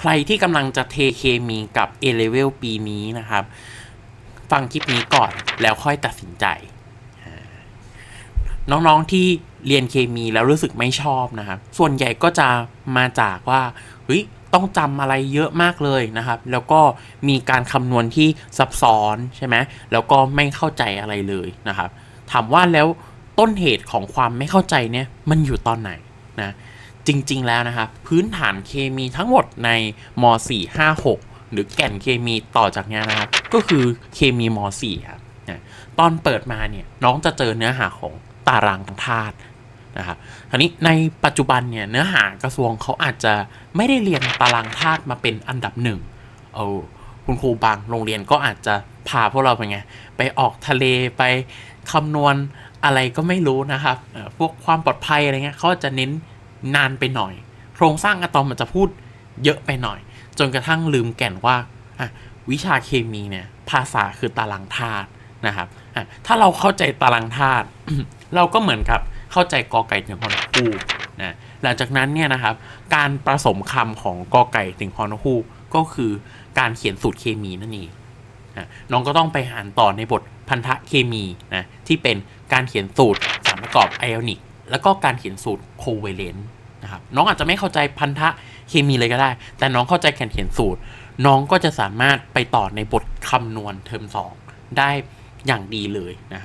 ใครที่กำลังจะเทเคมีกับ A level ปีนี้นะครับ ฟังคลิปนี้ก่อนแล้วค่อยตัดสินใจ น้องๆที่เรียนเคมีแล้วรู้สึกไม่ชอบนะครับ ส่วนใหญ่ก็จะมาจากว่าเฮ้ยต้องจำอะไรเยอะมากเลยนะครับ แล้วก็มีการคำนวณที่ซับซ้อนใช่ไหมแล้วก็ไม่เข้าใจอะไรเลยนะครับ ถามว่าแล้วต้นเหตุของความไม่เข้าใจเนี่ยมันอยู่ตอนไหน นะจริง ๆ แล้วนะครับพื้นฐานเคมีทั้งหมดในม .4 5 6 หรือแก่นเคมีต่อจากนี้นะครับ ก็คือเคมีม .4 ครับนะตอนเปิดมาเนี่ยน้องจะเจอเนื้อหาของตารางธาตุนะครับทีนี้ในปัจจุบันเนี่ยเนื้อหากระทรวงเขาอาจจะไม่ได้เรียนตารางธาตุมาเป็นอันดับหนึ่งเออคุณครูบางโรงเรียนก็อาจจะพาพวกเราไปไงไปออกทะเลไปคำนวณอะไรก็ไม่รู้นะครับ พวกความปลอดภัยอะไรเงี้ยเขาจะเน้น นานไปหน่อย โครงสร้างอะตอมมันจะพูดเยอะไปหน่อย จนกระทั่งลืมแก่นว่าวิชาเคมีเนี่ยภาษาคือตารางธาตุนะครับถ้าเราเข้าใจตารางธาตุเราก็เหมือนกับเข้าใจกอไก่ถึงฮอนคูนะหลังจากนั้นเนี่ยนะครับ การผสมคำของกอไก่ถึงฮอนคูก็คือการเขียนสูตรเคมีนั่นเองอะน้องก็ต้องไปอ่านต่อในบทพันธะเคมีนะที่เป็นการเขียนสูตรสารประกอบไอออนิก แล้วก็การเขียนสูตรโคเวเลนต์นะครับน้องอาจจะไม่เข้าใจพันธะเคมีเลยก็ได้ แต่น้องเข้าใจการเขียนสูตร น้องก็จะสามารถไปต่อในบทคำนวณเทอม 2 ได้อย่างดีเลยนะครับ